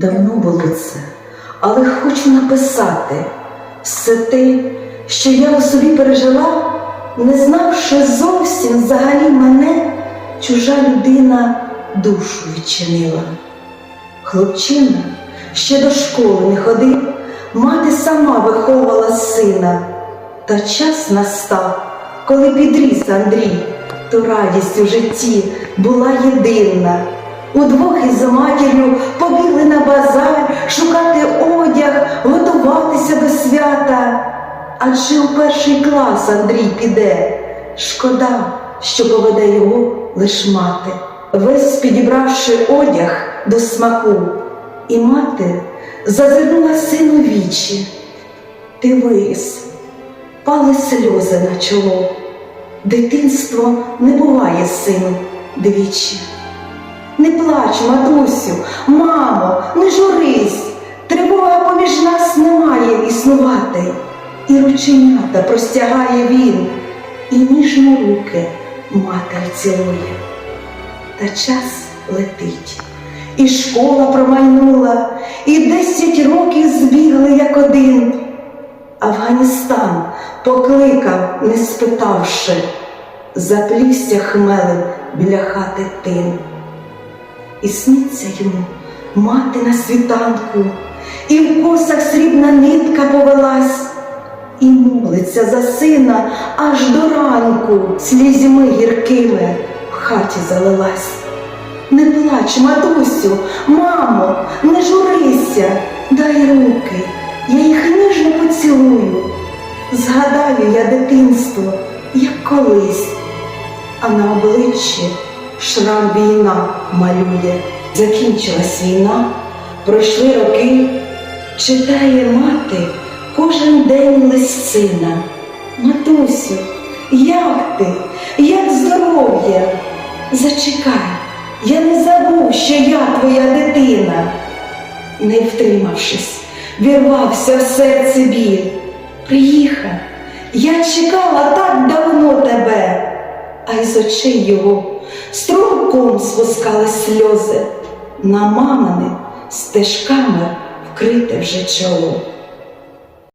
Давно було це, але хочу написати все те, що я у собі пережила, не знавши зовсім взагалі мене, чужа людина душу відчинила. Хлопчина ще до школи не ходив, мати сама виховувала сина. Та час настав, коли підріс Андрій, то радість у житті була єдина. Удвох із матір'ю свята. Адже у перший клас Андрій піде. Шкода, що поведе його лиш мати. Весь підібравши одяг до смаку, і мати зазирнула сину вічі. Ти виріс, пали сльози на чоло. Дитинство не буває, сину, двічі. Не плач, матусю, мамо, не журись, тривога поміж нас існувати. І рученята простягає він, і ніжно руки матер цілує. Та час летить, і школа промайнула, і десять років збігли як один. Афганістан покликав, не спитавши, заплівся хмелем біля хати тин. І сниться йому мати на світанку, і в косах срібна нитка повелась, і молиться за сина аж до ранку слізьми гіркими в хаті залилась. Не плач, матусю, мамо, не журися, дай руки, я їх ніжно поцілую. Згадаю я дитинство, як колись, а на обличчі шрам війна малює. Закінчилась війна, пройшли роки, читає мати кожен день лист сина. Матусю, як ти, як здоров'я? Зачекай, я не забув, що я твоя дитина. Не втримавшись, вірвався в серце біль. Приїхав, я чекала так давно тебе, а із очей його струмком спускали сльози, на мамини стежками вкрите вже чоло.